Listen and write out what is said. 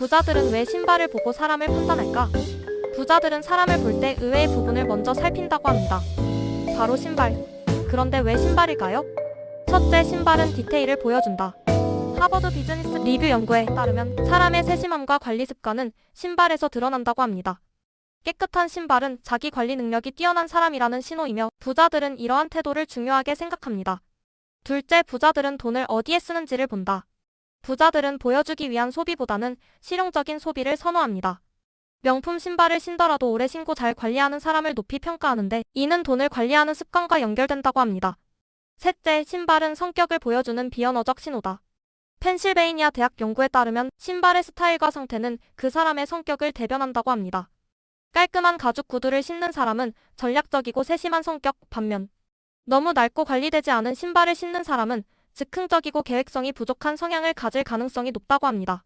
부자들은 왜 신발을 보고 사람을 판단할까? 부자들은 사람을 볼 때 의외의 부분을 먼저 살핀다고 합니다. 바로 신발. 그런데 왜 신발일까요? 첫째, 신발은 디테일을 보여준다. 하버드 비즈니스 리뷰 연구에 따르면 사람의 세심함과 관리 습관은 신발에서 드러난다고 합니다. 깨끗한 신발은 자기 관리 능력이 뛰어난 사람이라는 신호이며 부자들은 이러한 태도를 중요하게 생각합니다. 둘째, 부자들은 돈을 어디에 쓰는지를 본다. 부자들은 보여주기 위한 소비보다는 실용적인 소비를 선호합니다. 명품 신발을 신더라도 오래 신고 잘 관리하는 사람을 높이 평가하는데 이는 돈을 관리하는 습관과 연결된다고 합니다. 셋째, 신발은 성격을 보여주는 비언어적 신호다. 펜실베이니아 대학 연구에 따르면 신발의 스타일과 상태는 그 사람의 성격을 대변한다고 합니다. 깔끔한 가죽 구두를 신는 사람은 전략적이고 세심한 성격 반면 너무 낡고 관리되지 않은 신발을 신는 사람은 즉흥적이고 계획성이 부족한 성향을 가질 가능성이 높다고 합니다.